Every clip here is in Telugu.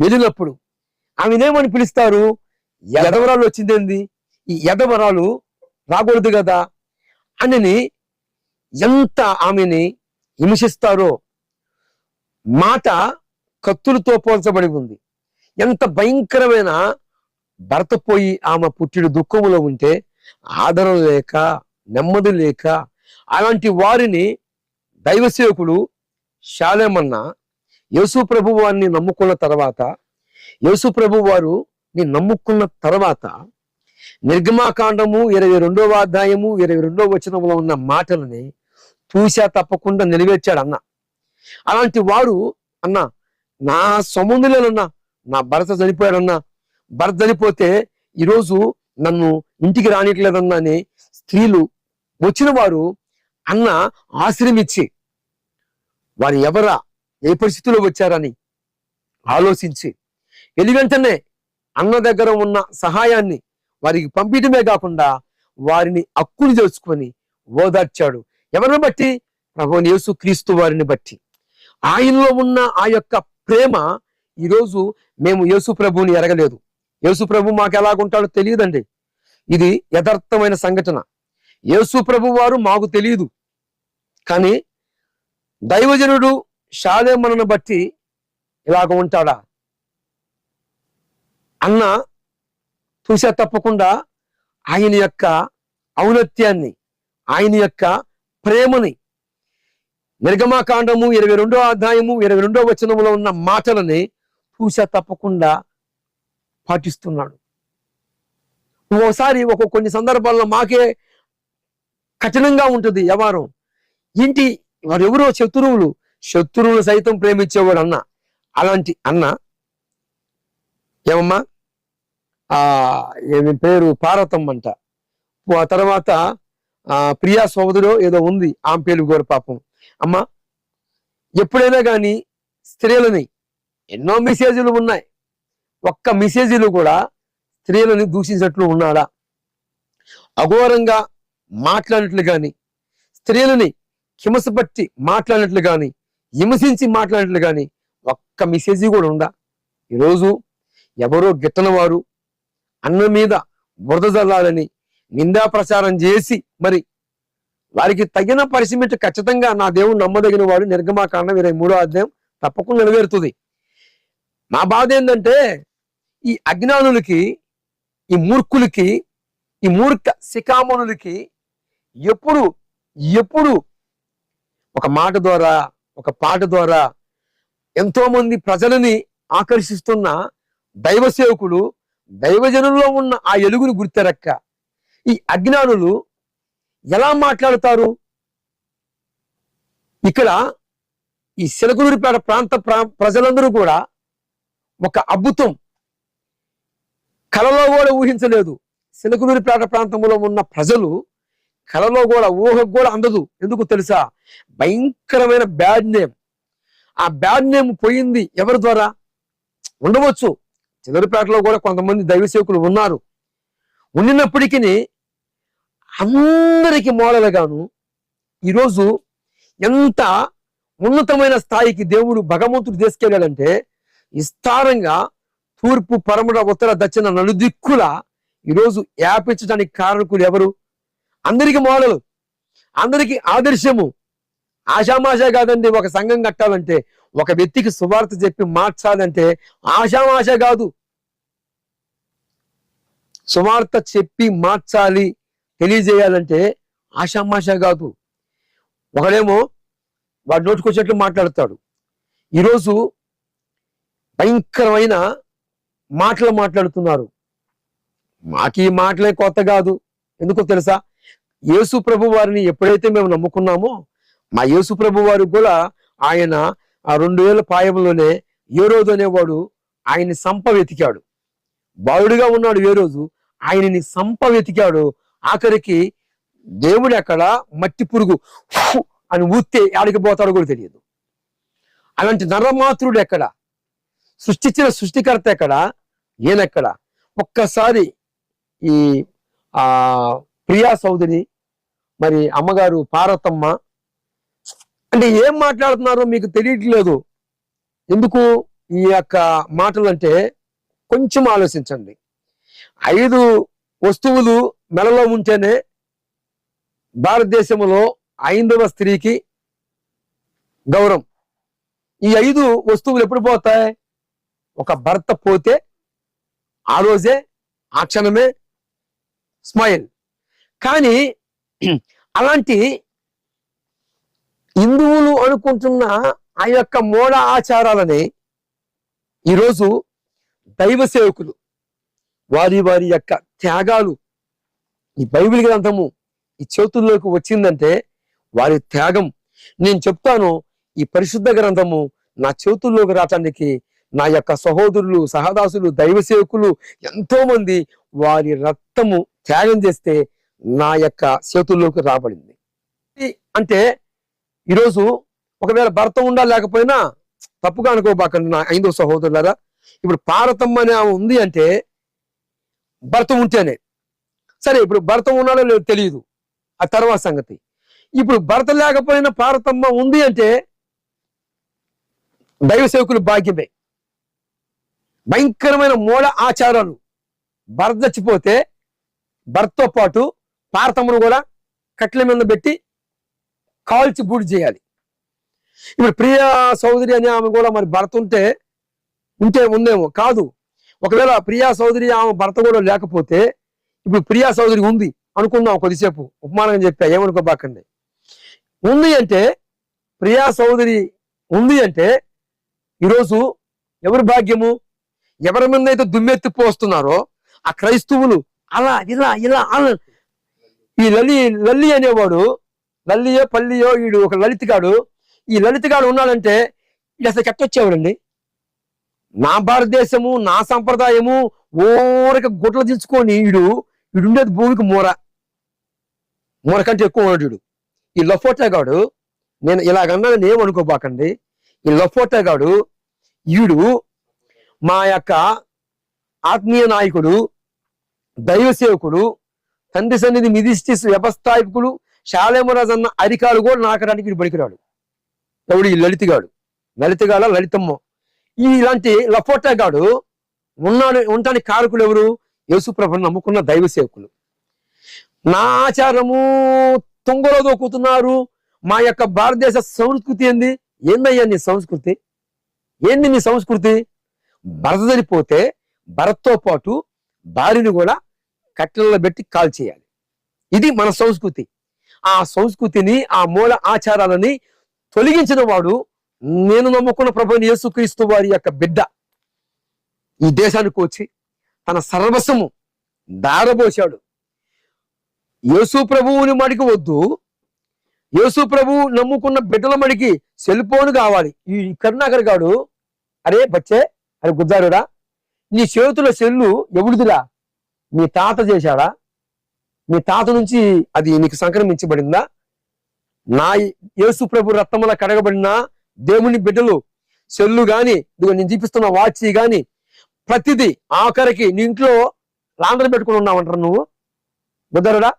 వెళ్ళినప్పుడు ఆమెనేమని పిలుస్తారు? ఎదవరాలు వచ్చిందేంది? ఈ ఎదవరాలు రాకూడదు కదా? అని ఎంత ఆమెని హింసిస్తారో? మాట కత్తులతో పోల్చబడి ఉంది. ఎంత భయంకరమైన భర్త పోయి ఆమె పుట్టిన దుఃఖములో ఉంటే ఆదరణ లేక నెమ్మది లేక అలాంటి వారిని దైవసేవకుడు శాలేమన్నా యేసు ప్రభు వారిని నమ్ముకున్న తర్వాత యేసు ప్రభు వారు ని నమ్ముకున్న తర్వాత నిర్గమాకాండము ఇరవై రెండవ అధ్యాయము ఇరవై రెండవ వచనంలో ఉన్న మాటలని తూసా తప్పకుండా నెరవేర్చాడు అన్న. అలాంటి వారు అన్న నా సముద్రులన్నా నా భర్త చనిపోయాడన్నా భర్త చనిపోతే ఈరోజు నన్ను ఇంటికి రానిట్లేదన్నా అని స్త్రీలు వచ్చిన వారు అన్న ఆశ్రమిచ్చి వారు ఎవరా ఏ పరిస్థితిలో వచ్చారని ఆలోచించి వెళ్ళి వెంటనే అన్న దగ్గర ఉన్న సహాయాన్ని వారికి పంపించడమే కాకుండా వారిని అక్కులు చేసుకొని ఓదార్చాడు. ఎవరిని బట్టి? ప్రభుని యేసు క్రీస్తు వారిని బట్టి. ఆయనలో ఉన్న ఆ యొక్క ప్రేమ ఈరోజు మేము యేసు ప్రభువుని ఎరగలేదు. యేసు ప్రభు మాకు ఎలాగుంటాడో తెలియదండి. ఇది యథార్థమైన సంఘటన. యేసు ప్రభు వారు మాకు తెలియదు. కానీ దైవజనుడు షాలేమనను బట్టి ఇలాగ ఉంటాడా? అన్న చూసే తప్పకుండా ఆయన యొక్క ఔన్నత్యాన్ని ఆయన యొక్క ప్రేమని నిర్గమాకాండము ఇరవై రెండో అధ్యాయము ఇరవై రెండో వచనములో ఉన్న మాటలని చూసే తప్పకుండా పాటిస్తున్నాడు. ఓసారి ఒక కొన్ని సందర్భాల్లో మాకే కఠినంగా ఉంటుంది వ్యవహారం. ఏంటి? వారు ఎవరో శత్రువులు శత్రువులు సైతం ప్రేమించేవాడు అన్న. అలాంటి అన్న. ఏమమ్మా? ఆ ఏమి పేరు? పార్వతమ్మంట ఆ తర్వాత ఆ ప్రియా సోదరుడు ఏదో ఉంది. ఆమె పేరు గారు పాపం. అమ్మ ఎప్పుడైనా కానీ స్త్రీలని ఎన్నో మెసేజ్లు ఉన్నాయి. ఒక్క మెసేజ్లు కూడా స్త్రీలని దూషించినట్లు ఉన్నాడా? అఘోరంగా మాట్లాడినట్లు కానీ స్త్రీలని హిమసపట్టి మాట్లాడినట్లు కానీ హింసించి మాట్లాడినట్లు కానీ ఒక్క మెసేజ్ కూడా ఉందా ఈరోజు ఎవరో గిట్టనవారు అన్న మీద బురద జల్లాలని నిందా ప్రచారం చేసి మరి వారికి తగిన పరిశ్రమిట ఖచ్చితంగా నా దేవుడు నమ్మదగిన వాడు నిర్గమాకాండం ఇరవై మూడో అధ్యాయం తప్పకుండా నెరవేరుతుంది. నా బాధ ఏంటంటే ఈ అజ్ఞానులకి ఈ మూర్ఖులకి ఈ మూర్ఖ శిఖామణులకి ఎప్పుడు ఎప్పుడు ఒక మాట ద్వారా ఒక పాట ద్వారా ఎంతో మంది ప్రజలని ఆకర్షిస్తున్న దైవ సేవకులు దైవజనుల్లో ఉన్న ఆ ఎలుగును గుర్తెరక్క. ఈ అజ్ఞానులు ఎలా మాట్లాడతారు? ఇక్కడ ఈ సిలకలూరిపేట ప్రాంత ప్రా- ప్రజలందరూ కూడా ఒక అద్భుతం. కలలో కూడా ఊహించలేదు. సిలకలూరిపేట ప్రాంతంలో ఉన్న ప్రజలు కలలో కూడా ఊహకు కూడా అందదు. ఎందుకు తెలుసా? భయంకరమైన బ్యాడ్ నేమ్ ఆ బ్యాడ్ నేమ్ పోయింది ఎవరి ద్వారా? ఉండవచ్చు. చిలకలూరిపేటలో కూడా కొంతమంది దైవ సేవకులు ఉన్నారు. ఉండినప్పటికీ అందరికి మూలలుగాను ఈరోజు ఎంత ఉన్నతమైన స్థాయికి దేవుడు భగవంతుడు తీసుకెళ్ళాడంటే విస్తారంగా తూర్పు పరమడ ఉత్తర దక్షిణ నలుదిక్కుల ఈరోజు యాపించడానికి కారణకులు ఎవరు? అందరికి మోడలు అందరికి ఆదర్శము. ఆషామాషా కాదండి ఒక సంఘం కట్టాలంటే ఒక వ్యక్తికి సువార్త చెప్పి మార్చాలంటే ఆషామాష కాదు. సువార్త చెప్పి మార్చాలి తెలియజేయాలంటే ఆషామాష కాదు. ఒకడేమో వాడు నోటుకొచ్చేట్లు మాట్లాడతాడు. ఈరోజు భయంకరమైన మాటలు మాట్లాడుతున్నారు. మాకు ఈ మాటలే కొత్త కాదు. ఎందుకో తెలుసా? యేసు ప్రభు వారిని ఎప్పుడైతే మేము నమ్ముకున్నామో మా యేసు ప్రభు వారు కూడా ఆయన ఆ రెండు వేల పాయంలోనే ఏ రోజు అనేవాడు ఆయన్ని సంప వెతికాడు. బాలుడిగా ఉన్నాడు ఏ రోజు ఆయనని సంప వెతికాడు. ఆఖరికి దేవుడు ఎక్కడ మట్టి పురుగు అని ఊత్తే ఆడికి పోతాడో కూడా తెలియదు. అలాంటి నరమాతృడు ఎక్కడ? సృష్టించిన సృష్టికర్త ఎక్కడ? ఈయనెక్కడ ఒక్కసారి ఈ ఆ ప్రియా సౌదరి మరి అమ్మగారు పార్వతమ్మ అంటే ఏం మాట్లాడుతున్నారో మీకు తెలియట్లేదు. ఎందుకు ఈ యొక్క మాటలు అంటే కొంచెం ఆలోచించండి. ఐదు వస్తువులు మెడలో ఉంటేనే భారతదేశంలో ఐదవ స్త్రీకి గౌరవం. ఈ ఐదు వస్తువులు ఎప్పుడు పోతాయి? ఒక భర్త పోతే ఆ రోజే ఆ క్షణమే స్మైల్. కానీ అలాంటి హిందువులు అనుకుంటున్న ఆ యొక్క మూఢ ఆచారాలని ఈరోజు దైవ సేవకులు వారి వారి యొక్క త్యాగాలు ఈ బైబిల్ గ్రంథము ఈ చేతుల్లోకి వచ్చిందంటే వారి త్యాగం. నేను చెప్తాను ఈ పరిశుద్ధ గ్రంథము నా చేతుల్లోకి రావటానికి నా యొక్క సహోదరులు సహదాసులు దైవ సేవకులు ఎంతో మంది వారి రక్తము త్యాగం చేస్తే నా యొక్క చేతుల్లోకి రాబడింది. అంటే ఈరోజు ఒకవేళ భర్త ఉండా లేకపోయినా తప్పుగా అనుకోబాకండి నా ఐదో సహోదరులారా ఇప్పుడు పార్వతమ్మ అనే ఉంది అంటే భర్త ఉంటేనే. సరే ఇప్పుడు భర్త ఉన్నాడో లేదో తెలియదు ఆ తర్వాత సంగతి. ఇప్పుడు భర్త లేకపోయినా పారతమ్మ ఉంది అంటే దైవ సేవకులు భాగ్యమే. భయంకరమైన మూల ఆచారాలు. భర్త చచ్చిపోతే భర్తతో పాటు పార్తమును కూడా కట్ల మీద పెట్టి కాల్చి బూడి చేయాలి. ఇప్పుడు ప్రియ సౌదరి అనే ఆమె కూడా మరి భర్త ఉంటే ఉంటే ఉందేమో కాదు. ఒకవేళ ప్రియా సౌదరి ఆమె భర్త కూడా లేకపోతే ఇప్పుడు ప్రియా సౌదరి ఉంది అనుకుందాం కొద్దిసేపు ఉపమానం చెప్పా ఏమనుకోబాకండి. ఉంది అంటే ప్రియా సౌదరి ఉంది అంటే ఈరోజు ఎవరి భాగ్యము? ఎవరి మీద అయితే దుమ్మెత్తి పోస్తున్నారో ఆ క్రైస్తవులు అలా ఇలా ఇలా అలా ఈ లలి లల్లి అనేవాడు లల్లియో పల్లియో వీడు ఒక లలితగాడు. ఈ లలితగాడు ఉన్నాడంటే ఇది అసలు ఎట్టొచ్చేవాడండి నా భారతదేశము నా సంప్రదాయము ఓరక గుడ్లు దించుకొని వీడు వీడు ఉండేది భూమికి మూర. మూర కంటే ఎక్కువ ఉన్నాడు వీడు ఈ లఫోటాగాడు నేను ఇలాగన్నానని ఏమనుకోబాకండి ఈ లఫోటాగాడు వీడు మా యొక్క ఆత్మీయ నాయకుడు దైవ సేవకుడు తండ్రి సన్నిధి మిధిష్టి వ్యవస్థాపకుడు శాలేమరాజు అన్న అధికారులు కూడా నాకడానికి వీడు పనికిరాడు. ఎవడు ఈ లలితగాడు లలితగాడ లలితమ్మ. ఈ ఇలాంటి లఫోటాగాడు ఉన్నాడు ఉండటానికి కారకులు ఎవరు? యేసుప్రభను నమ్ముకున్న దైవ సేవకులు. నా ఆచారము తుంగలో దొక్కుతున్నారు మా యొక్క భారతదేశ సంస్కృతి ఏంది? ఏందయ్యా నీ సంస్కృతి? ఏంది నీ సంస్కృతి? భరత చనిపోతే భరత్తో పాటు భార్యని కూడా కట్టెలలో పెట్టి కాల్ చేయాలి. ఇది మన సంస్కృతి. ఆ సంస్కృతిని ఆ మూల ఆచారాలని తొలగించిన వాడు నేను నమ్ముకున్న ప్రభుని యేసుక్రీస్తు వారి యొక్క బిడ్డ. ఈ దేశానికి వచ్చి తన సర్వస్వము దారబోశాడు. యేసు ప్రభువుని మడికి వద్దు. యేసు ప్రభువు నమ్ముకున్న బిడ్డల మడికి సెల్ ఫోన్ కావాలి. ఈ కరుణాకర్ గాడు అరే బచ్చే అరే గుద్దారుడా నీ చేతుల సెల్లు ఎవడిదిరా మీ తాత చేశాడా? మీ తాత నుంచి అది నీకు సంక్రమించబడిందా? నా యేసు ప్రభు రక్తముల కడగబడిన దేవుని బిడ్డలు సెల్లు గాని ఇదిగో నేను చూపిస్తున్న వాచి గాని ప్రతిదీ ఆఖరికి నీ ఇంట్లో లాండ్రీ పెట్టుకుని ఉన్నావంటారు నువ్వు? బుద్ధరుడా?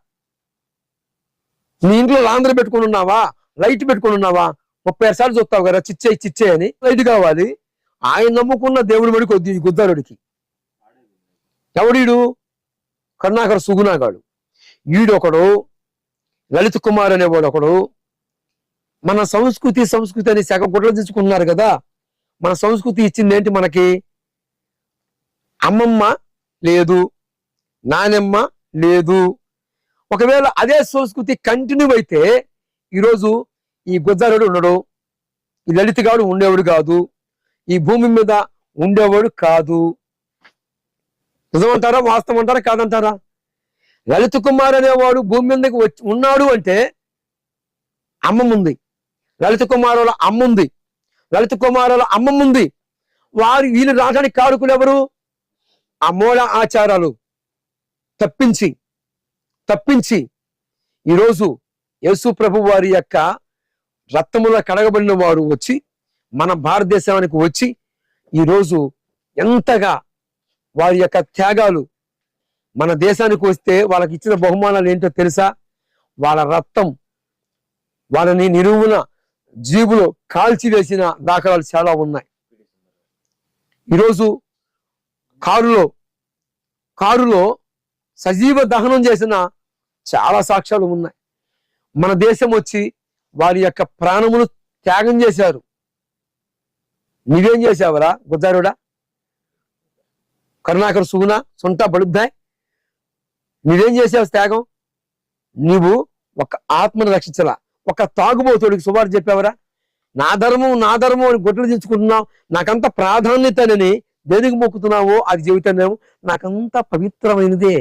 నీ ఇంట్లో లాండ్రీ పెట్టుకుని ఉన్నావా? లైట్ పెట్టుకుని ఉన్నావా? ముప్పై ఆరు సార్లు చూస్తావు కదా చిచ్చే చిచ్చే అని. లైట్ కావాలి. ఆయన నమ్ముకున్న దేవుడి బడి కొద్ది గుద్దరుడికి ఎవడీడు? కరుణాకర్ సుగుణాగాడు. ఈడొకడు లలిత్ కుమార్ అనేవాడు ఒకడు మన సంస్కృతి సంస్కృతి అని శాఖ గుడ్లు తెచ్చుకున్నారు కదా. మన సంస్కృతి ఇచ్చింది ఏంటి మనకి? అమ్మమ్మ లేదు నానమ్మ లేదు. ఒకవేళ అదే సంస్కృతి కంటిన్యూ అయితే ఈరోజు ఈ గుజ్జారుడు ఉండడు. ఈ లలితగాడు ఉండేవాడు కాదు. ఈ భూమి మీద ఉండేవాడు కాదు. నిజమంటారా వాస్తవం అంటారా కాదంటారా? లలిత కుమార్ అనేవాడు భూమి మీదకి వచ్చి ఉన్నాడు అంటే అమ్మముంది ఉంది. లలిత కుమారుల అమ్మ ఉంది. లలిత కుమారుల అమ్మముంది ఉంది. వారు వీళ్ళు రావడానికి కారుకులు ఎవరు? అమూల ఆచారాలు. తప్పించి తప్పించి ఈరోజు యేసు ప్రభు వారి యొక్క రక్తముల కడగబడిన వారు వచ్చి మన భారతదేశానికి వచ్చి ఈరోజు ఎంతగా వారి యొక్క త్యాగాలు మన దేశానికి వస్తే వాళ్ళకి ఇచ్చిన బహుమానాలు ఏంటో తెలుసా? వాళ్ళ రక్తం వాళ్ళని నిరువున జీబులో కాల్చివేసిన దాఖలాలు చాలా ఉన్నాయి. ఈరోజు కారులో కారులో సజీవ దహనం చేసిన చాలా సాక్ష్యాలు ఉన్నాయి. మన దేశం వచ్చి వారి యొక్క ప్రాణమును త్యాగం చేశారు. నీవేం చేశావరా గుద్దారుడా కరుణాకర్ సుగుణ సొంత బడుద్దాయ్ నువ్వేం చేసావు త్యాగం? నువ్వు ఒక ఆత్మను రక్షించలా. ఒక తాగుబోతుడికి సుమారు చెప్పావరా? నా ధర్మం నా ధర్మం అని గొడ్డలు దించుకుంటున్నావు. నాకంత ప్రాధాన్యతనని దేనికి మొక్కుతున్నావో అది చెబుతానేమో నాకంత పవిత్రమైనదే.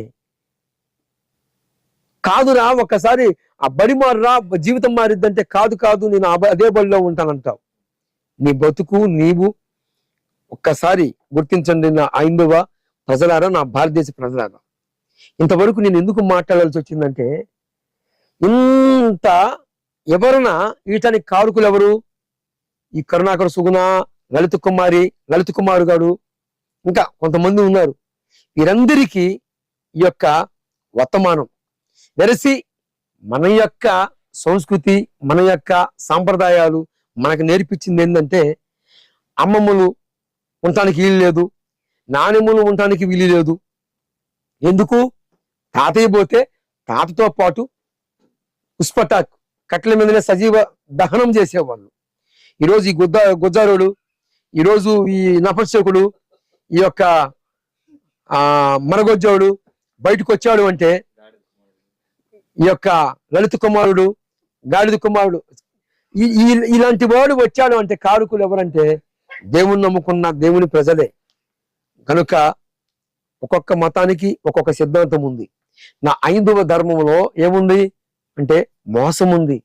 కాదురా ఒక్కసారి ఆ బడి మారురా జీవితం మారిద్దంటే కాదు కాదు నేను అదే బడిలో ఉంటానంటావు. నీ బతుకు నీవు ఒక్కసారి గుర్తించండి నా ఐందవ ప్రజలారా నా భారతదేశ ప్రజలారా ఇంతవరకు నేను ఎందుకు మాట్లాడాల్సి వచ్చిందంటే ఇంత ఎవరన్నా వీటానికి కారుకులు ఎవరు? ఈ కరుణాకర సుగుణ లలిత కుమారి లలిత కుమారు గారు ఇంకా కొంతమంది ఉన్నారు. వీరందరికీ ఈ యొక్క వర్తమానం వెరసి మన యొక్క సంస్కృతి మన యొక్క సాంప్రదాయాలు మనకు నేర్పించింది ఏంటంటే అమ్మమ్మలు ఉండటానికి వీలు లేదు నానమ్మలు ఉండటానికి వీలు లేదు ఎందుకు? తాతయ్య పోతే తాతతో పాటు పుష్పటాక్ కట్ల మీదనే సజీవ దహనం చేసేవాళ్ళు. ఈరోజు ఈ గుద్ద గుజ్జారుడు ఈరోజు ఈ నపర్చకుడు ఈ యొక్క మరగొజ్జోడు బయటకు వచ్చాడు అంటే ఈ యొక్క లలిత కుమారుడు గాడిద కుమారుడు ఈ ఇలాంటి వాడు వచ్చాడు అంటే కారుకులు ఎవరంటే దేవుని నమ్ముకున్న దేవుని ప్రజలే. కనుక ఒక్కొక్క మతానికి ఒక్కొక్క సిద్ధాంతం ఉంది నా ఐదవ ధర్మంలో ఏముంది? అంటే మోసం ఉంది